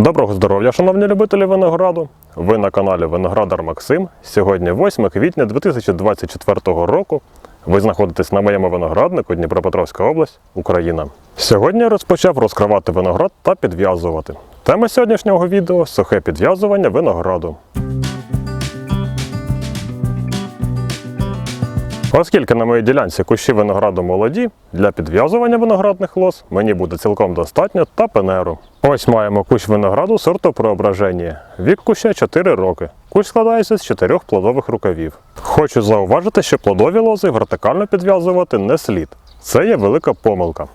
Доброго здоров'я, шановні любителі винограду! Ви на каналі Виноградар Максим. Сьогодні 8 квітня 2024 року. Ви знаходитесь на моєму винограднику Дніпропетровська область, Україна. Сьогодні я розпочав розкривати виноград та підв'язувати. Тема сьогоднішнього відео сухе підв'язування винограду. Оскільки на моїй ділянці кущі винограду молоді, для підв'язування виноградних лоз мені буде цілком достатньо та пенеру. Ось маємо кущ винограду сорту преображення. Вік куща 4 роки. Кущ складається з 4 плодових рукавів. Хочу зауважити, що плодові лози вертикально підв'язувати не слід. Це є велика помилка.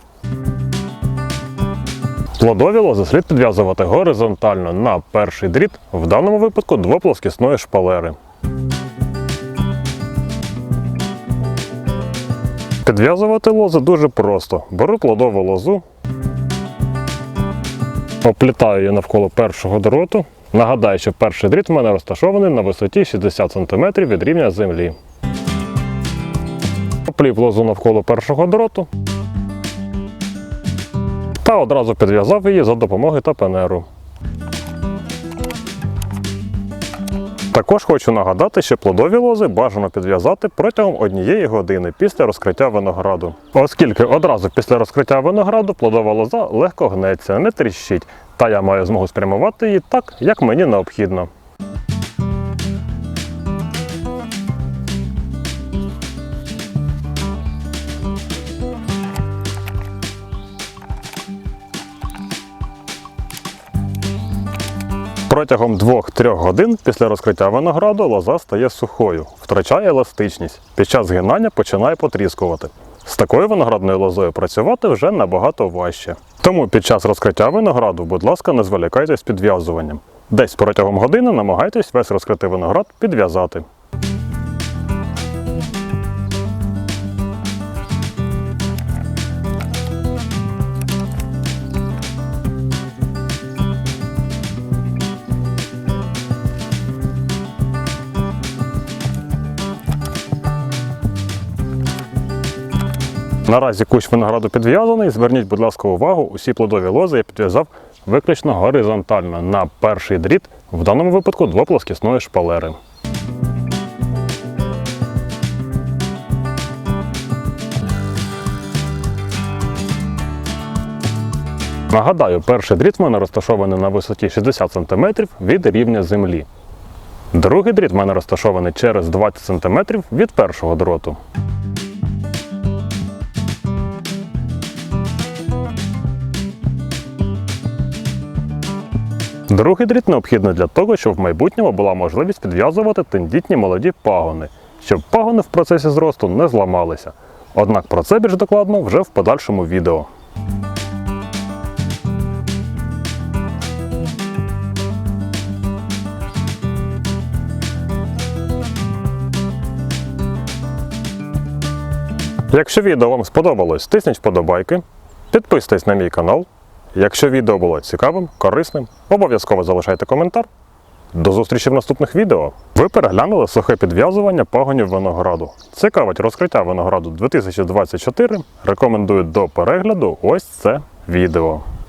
Плодові лози слід підв'язувати горизонтально на перший дріт, в даному випадку двоплоскісної шпалери. Підв'язувати лози дуже просто. Беру плодову лозу, оплітаю її навколо першого дроту. Нагадаю, що перший дріт в мене розташований на висоті 60 см від рівня землі. Оплів лозу навколо першого дроту та одразу підв'язав її за допомогою тапенеру. Також хочу нагадати, що плодові лози бажано підв'язати протягом однієї години після розкриття винограду. Оскільки одразу після розкриття винограду плодова лоза легко гнеться, не тріщить, та я маю змогу спрямувати її так, як мені необхідно. Протягом 2-3 годин після розкриття винограду лоза стає сухою, втрачає еластичність. Під час згинання починає потріскувати. З такою виноградною лозою працювати вже набагато важче. Тому під час розкриття винограду, будь ласка, не зволікайте з підв'язуванням. Десь протягом години намагайтесь весь розкритий виноград підв'язати. Наразі кущ винограду підв'язаний. Зверніть, будь ласка, увагу, усі плодові лози я підв'язав виключно горизонтально на перший дріт, в даному випадку двоплоскісної шпалери. Нагадаю, перший дріт в мене розташований на висоті 60 см від рівня землі. Другий дріт в мене розташований через 20 см від першого дроту. Другий дріт необхідний для того, щоб в майбутньому була можливість підв'язувати тендітні молоді пагони, щоб пагони в процесі зросту не зламалися. Однак про це більш докладно вже в подальшому відео. Якщо відео вам сподобалось, тисніть вподобайки, підписуйтесь на мій канал. Якщо відео було цікавим, корисним, обов'язково залишайте коментар. До зустрічі в наступних відео. Ви переглянули сухе підв'язування пагонів винограду. Цікавить розкриття винограду 2024. Рекомендую до перегляду ось це відео.